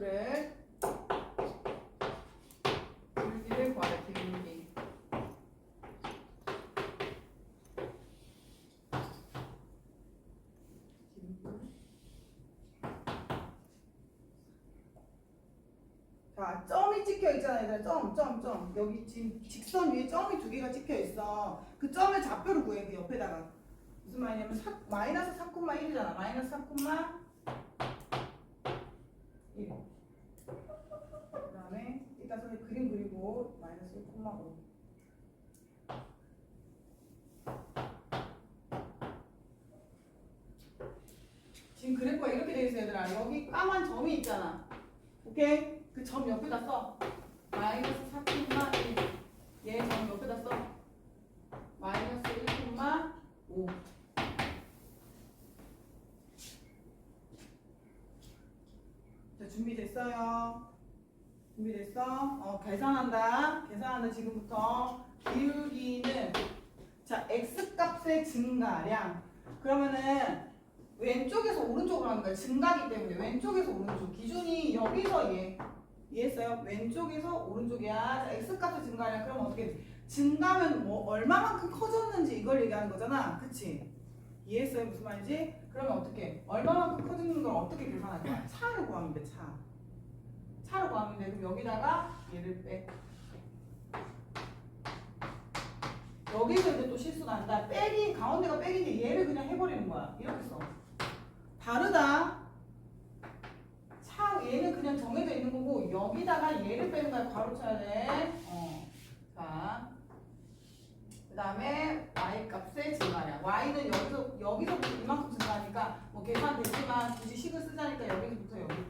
그래. 기울기를 구하래, 기울기. 자, 점이 찍혀 있잖아, 얘들아. 점, 점, 점. 여기 지금 직선 위에 점이 두 개가 찍혀 있어. 그 점의 좌표를 구해, 그 옆에다가. 무슨 말이냐면, 사, 마이너스 3,1이잖아. 마이너스 3,1. 마이너스 1,5 지금 그래프가 이렇게 되어 있어 얘들아. 여기 까만 점이 있잖아. 오케이? 그 점 옆에다 써. 마이너스 4,1 얘점 옆에다 써. 마이너스 1,5 자, 준비됐어요. 준비됐어? 어, 계산한다. 계산한다, 지금부터. 기울기는, 자, x값의 증가량. 그러면은, 왼쪽에서 오른쪽으로 하는 거야. 증가기 때문에. 왼쪽에서 오른쪽. 기준이 여기서 얘. 이해했어요? 왼쪽에서 오른쪽이야. 자, x값의 증가량. 그럼 어떻게 돼? 증가면 뭐, 얼마만큼 커졌는지 이걸 얘기하는 거잖아. 그치? 이해했어요? 무슨 말인지? 그러면 어떻게? 얼마만큼 커지는 걸 어떻게 계산할 거야? 차를 구하면 돼, 차. 차를 구하면 돼. 그럼 여기다가 얘를 빼. 여기서 이제 또 실수 난다. 빼기, 가운데가 빼기인데 얘를 그냥 해버리는 거야. 이렇게 써. 다르다. 차, 얘는 그냥 정해져 있는 거고, 여기다가 얘를 빼는 거야. 괄호 쳐야 돼. 어. 자. 그 다음에 y 값의 증가량. y는 여기서, 여기서부터 이만큼 증가하니까, 뭐 계산 됐지만 굳이 식을 쓰자니까 여기서부터 여기.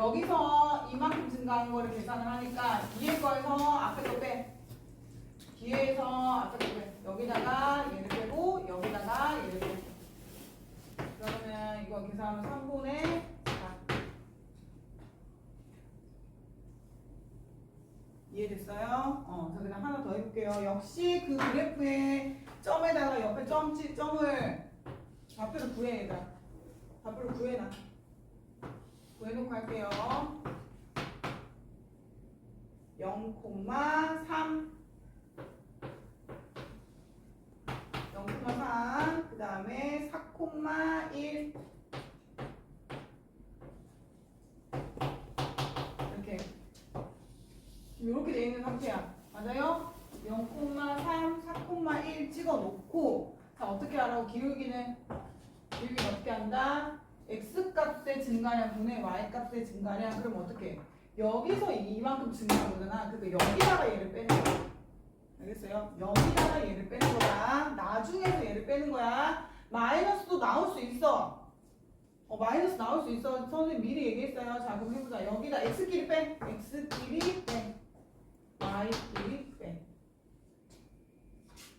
여기서 이만큼 증가한 거를 계산을 하니까 뒤에 거에서 앞에 거 빼. 뒤에서 앞에 거 빼. 여기다가 얘를 빼고 여기다가 얘를 빼고. 그러면 이거 계산하면 3분의 4. 이해됐어요? 어, 자 그냥 하나 더 해볼게요. 역시 그 그래프의 점에다가 옆에 점, 치- 점을 좌표를 구해 얘들아. 좌표를 구해놔. 구해놓고 할게요. 0,3 0,3그 다음에 4,1 이렇게. 이렇게 돼 있는 상태야. 맞아요? 0,3 4,1 찍어 놓고. 자 어떻게 하라고? 기울기는 기울기는 어떻게 한다? X값의 증가량 분의 y값의 증가량 그럼 어떻게 해? 여기서 이만큼 증가한 거잖아. 그러니까 여기다가 얘를 빼는 거야. 알겠어요? 여기다가 얘를 빼는 거야. 나중에서 얘를 빼는 거야. 마이너스도 나올 수 있어. 어 마이너스 나올 수 있어. 선생님 미리 얘기했어요. 자 그럼 해보자. 여기다 x끼리 빼. X끼리 빼. Y끼리 빼.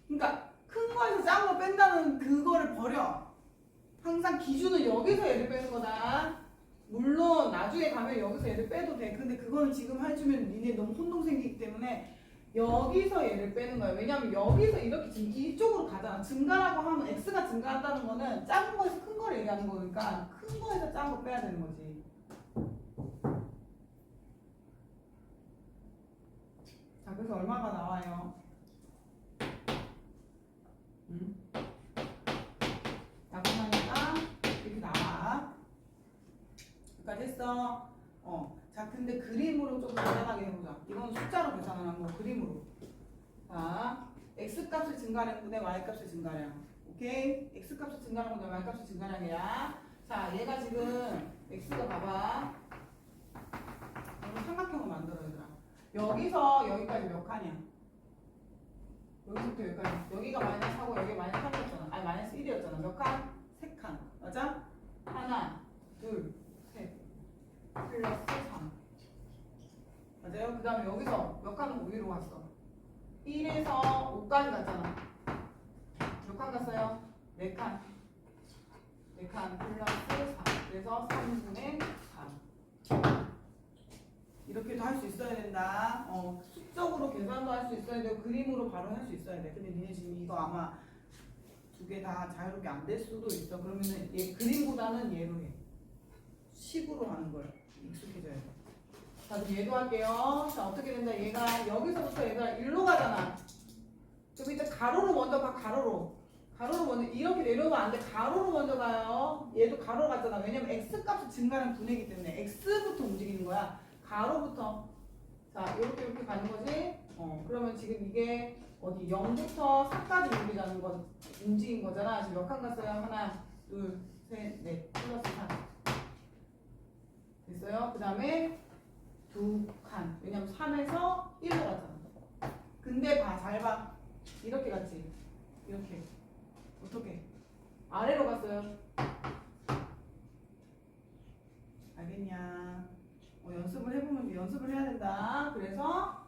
그러니까 큰 거에서 작은 거 뺀다는 그거를 버려 항상 기준은 여기서 얘를 빼는 거다. 물론 나중에 가면 여기서 얘를 빼도 돼. 근데 그거는 지금 해주면 니네 너무 혼동 생기기 때문에 여기서 얘를 빼는 거야. 왜냐면 여기서 이렇게 지금 이쪽으로 가잖아. 증가라고 하면 x가 증가한다는 거는 작은 거에서 큰 거를 얘기하는 거니까 큰 거에서 작은 거 빼야 되는 거지. 자, 그래서 얼마가 나와요? 음? 약분하니까 이렇게 나와. 어. 자, 근데 그림으로 좀 간단하게 해보자. 이건 숫자로 계산을 한 거, 그림으로. 자, x값의 증가량 분의 y값의 증가량. 오케이? x값의 증가량 분의 y값의 증가량이야. 자, 얘가 지금 x가 봐봐. 이거 삼각형을 만들어 얘들아. 여기서 여기까지 몇 칸이야? 여기서부터 여기까지. 여기가 마이너스 하고 여기 마이너스 3이었잖아. 아니 마이너스 1이었잖아. 몇 칸? 세 칸. 맞아? 하나, 둘, 셋. 플러스 3. 맞아요? 그 다음에 여기서 몇 칸은 위로 갔어? 1에서 5까지 갔잖아. 몇 칸 갔어요? 4칸. 4칸 플러스 4. 그래서 3분의 3. 이렇게도 할 수 있어야 된다. 어, 수적으로 계산도 할 수 있어야 되고 그림으로 바로 할 수 있어야 돼. 근데 니네 지금 이거 아마 두 개 다 자유롭게 안 될 수도 있어. 그러면은 얘 그림보다는 얘로 해. 식으로 하는 걸 익숙해져야 돼. 자, 그럼 얘도 할게요. 자, 어떻게 된다? 얘가 여기서부터 얘가 일로 가잖아. 그럼 이제 가로로 먼저 가, 가로로. 가로로 먼저, 이렇게 내려오면 안 돼. 가로로 먼저 가요. 얘도 가로로 갔잖아. 왜냐면 x 값이 증가하는 분해이기 때문에 x부터 움직이는 거야. 가로부터. 자, 이렇게 이렇게 가는 거지. 어, 그러면 지금 이게 어디 0부터 4까지 움직이자는 건 움직인 거잖아. 지금 몇 칸 갔어요? 하나, 둘, 셋, 넷, 플러스 4. 됐어요? 그 다음에 두 칸. 왜냐면 3에서 1로 갔잖아. 근데 봐, 잘 봐. 이렇게 갔지. 이렇게. 어떻게? 아래로 갔어요. 알겠냐? 어, 연습을 해보면 연습을 해야 된다. 그래서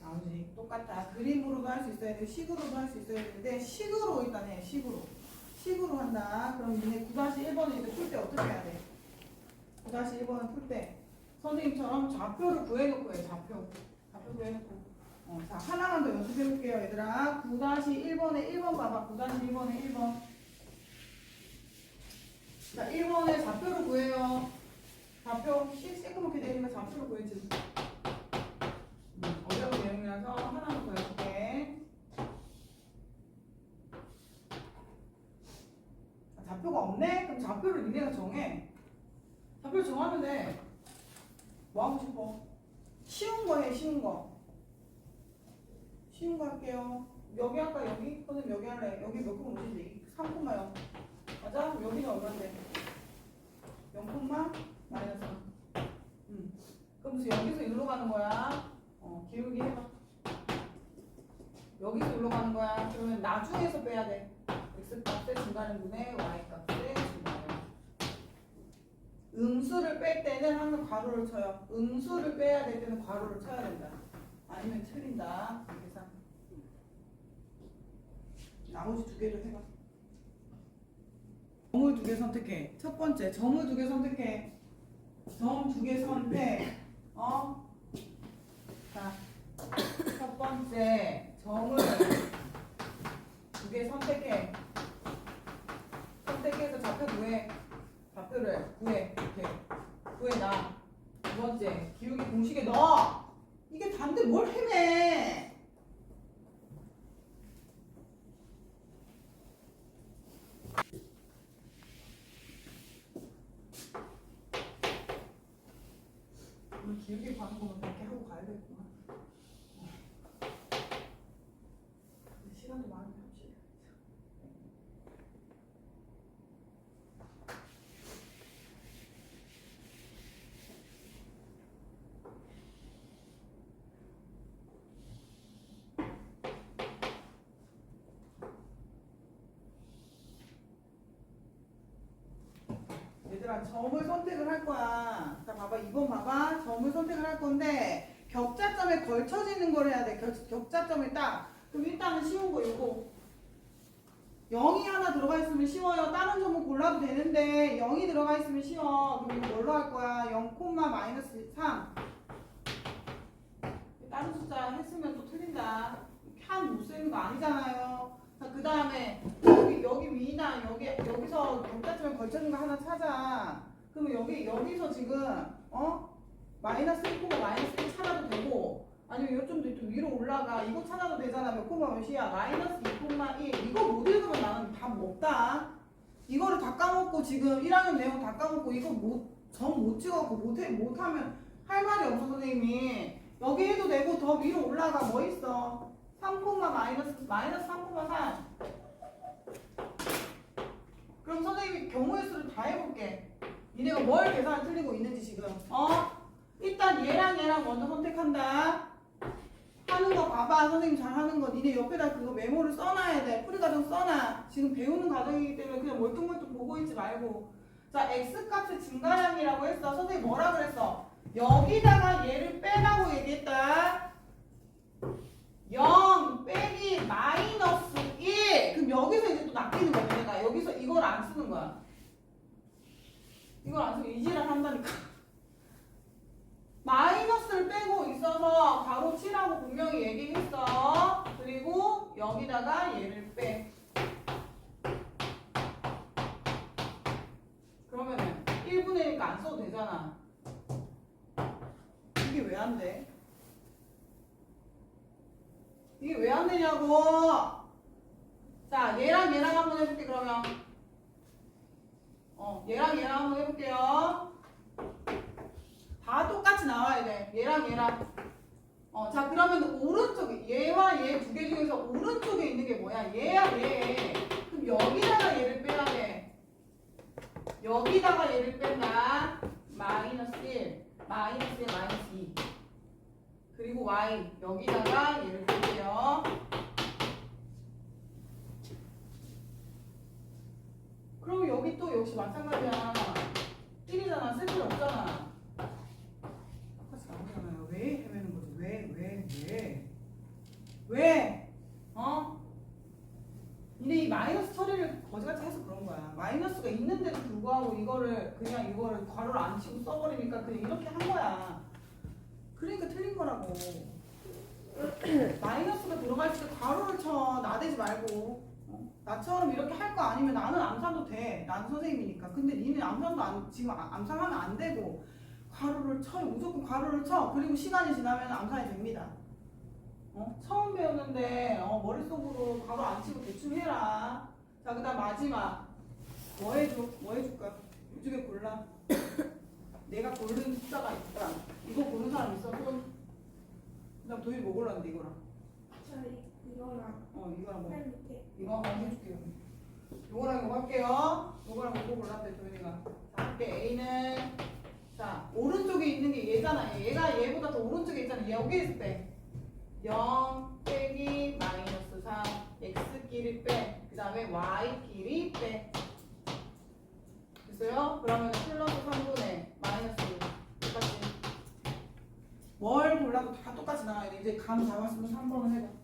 나머지 똑같다. 그림으로도 할 수 있어야 되고 식으로도 할 수 있어야 되는데 식으로 일단 해. 식으로. 식으로 한다. 그럼 니네 9-1번을 이제 풀 때 어떻게 해야 돼? 9-1번을 풀 때 선생님처럼 좌표를 구해놓고 해. 좌표. 좌표 구해놓고. 어, 자, 하나만 더 연습해 볼게요, 얘들아. 9-1번에 1번 봐봐. 9-1번에 1번. 자, 1번에 좌표를 구해요. 좌표, 시 되어 있는 좌표를 구해야지. 음, 어려운 내용이라서 하나만 더 해볼게. 아, 좌표가 없네? 그럼 좌표를 니네가 정해. 좌표를 정하면 돼. 뭐 하고 싶어? 쉬운 거 해, 쉬운 거. 쉬운 거 할게요. 여기 할까, 여기? 선생님 여기 할래. 여기 몇 콤마 오시지? 3콤마요. 맞아? 여기는 얼마인데? 0콤마 마이너스 3. 음. 그럼 무슨 여기서 일로 가는 거야? 어, 기울기 해봐. 여기서 일로 가는 거야. 그러면 나중에서 빼야 돼. X 값의 증가는분의 y 값의 증가는. 음수를 뺄 때는 항상 괄호를 쳐요. 음수를 빼야 될 때는 괄호를 쳐야 된다. 아니면 틀린다. 계산. 나머지 두 개를 해봐. 점을 두 개 선택해. 첫 번째, 점을 두 개 선택해. 점 두 개 선택. 어? 자, 첫 번째, 점을 두 개 선택해. 선택해서 좌표 구해. 좌표를 구해. 이렇게. 구해 놔. 두 번째, 기울기 공식에 넣어. 이게 단데 뭘 헤매? 우리 기울기 가는 거면 그렇게 하고 가야겠구나. 근데 시간이 많이 없지. 얘들아 점을 선택을 할 거야. 자 봐봐 이번 봐봐 점을 선택을 할 건데 격자점에 걸쳐지는 걸 해야 돼. 격, 격자점에 딱. 그럼 일단은 쉬운 거 이거. 0이 하나 들어가 있으면 쉬워요. 다른 점은 골라도 되는데 0이 들어가 있으면 쉬워. 그럼 이거 뭘로 할 거야? 0, 마이너스 3. 다른 숫자 했으면 또 틀린다. 칸못 쓰는 거 아니잖아요. 자, 그 다음에 여기 여기 위나 여기 여기 서 격자점에 걸쳐진 거 하나 찾아. 그러면 여기 여기서 지금 어? 마이너스 1코마 마이너스 1 찾아도 되고 아니면 요좀 더 위로 올라가. 이거 찾아도 되잖아. 몇 코마 몇이야? 마이너스 2코마 1 이거 못 읽으면 나는 답 없다. 이거를 다 까먹고 지금 1학년 내용 다 까먹고 이거 못 점못 찍었고 못해 못하면 할 말이 없어 선생님이. 여기 해도 되고 더 위로 올라가. 뭐 있어? 3, 마이너스 마이너스 3,3 그럼 선생님이 경우의 수를 다 해볼게. 니네가 뭘 계산 틀리고 있는지 지금. 어? 일단 얘랑 얘랑 먼저 선택한다. 하는 거 봐봐. 선생님 잘 하는 거. 니네 옆에다 그거 메모를 써놔야 돼. 풀이 과정 써놔. 지금 배우는 과정이기 때문에 그냥 멀뚱멀뚱 보고 있지 말고. 자 x값의 증가량이라고 했어. 선생님 뭐라 그랬어? 여기다가 얘를 빼라고 얘기했다 0 빼기 마이너스 1 그럼 여기서 이제 또 낚이는 거야 내가 여기서 이걸 안 쓰는 거야 이걸 안 쓰고 이지랄 한다니까 마이너스를 빼고 있어서 가로 치라고 분명히 얘기했어 그리고 여기다가 얘를 빼. 그러면은 1분의 1가 안 써도 되잖아. 이게 왜 안 돼? 되냐고! 자, 얘랑 얘랑 한번 해볼게, 그러면. 어, 얘랑 얘랑 한번 해볼게요. 다 똑같이 나와야 돼. 얘랑 얘랑. 어, 자, 그러면 오른쪽에, 얘와 얘 두 개 중에서 오른쪽에 있는 게 뭐야? 얘야, 얘. 그럼 여기다가 얘를 빼야 돼. 여기다가 얘를 뺀다. 마이너스 1, 마이너스 1, 마이너스 2. 그리고 y, 여기다가 얘를 뺄게요. 그럼 여기 또 역시 마찬가지야. 1이잖아. 쓸 필요 없잖아. 똑같이 나오잖아요. 왜 헤매는 거지? 왜, 왜, 왜? 왜? 어? 니네 이 마이너스 처리를 거지같이 해서 그런 거야. 마이너스가 있는데도 불구하고 이거를 그냥 이거를 괄호를 안 치고 써버리니까 그냥 이렇게 한 거야. 그러니까 틀린 거라고. 마이너스가 들어갈 때 괄호를 쳐. 나대지 말고. 어? 나처럼 이렇게 할 거 아니면 나는 암산도 돼. 나는 선생님이니까. 근데 니는 암산도 안, 지금 아- 암산하면 안 되고 괄호를 쳐요. 무조건 괄호를 쳐. 그리고 시간이 지나면 암산이 됩니다. 어? 처음 배웠는데 어, 머릿속으로 괄호 안 치고 대충 해라. 자, 그 다음 마지막. 뭐 해줘? 뭐 해줄까? 이쪽에 골라. 내가 고른 숫자가 있다. 이거 고른 사람 있어? 손? 그 다음 도일이 뭐 골랐는데 이거랑? 저 이거랑 어, 이거랑 뭐? 밑에 이거 한번 해줄게요. 요거랑 이거 할게요. 요거랑 이거 골랐대 도현이가. 자, 할게. A는 자 오른쪽에 있는 게 얘잖아. 얘. 얘가 얘보다 더 오른쪽에 있잖아. 얘 여기 있을 때. 0 빼기 마이너스 3 x끼리 빼. 그 다음에 y끼리 빼. 됐어요? 그러면 플러스 3분의 마이너스 1. 똑같이. 뭘 골라도 다 똑같이 나와야 돼. 이제 감 잡았으면 3번을 해봐.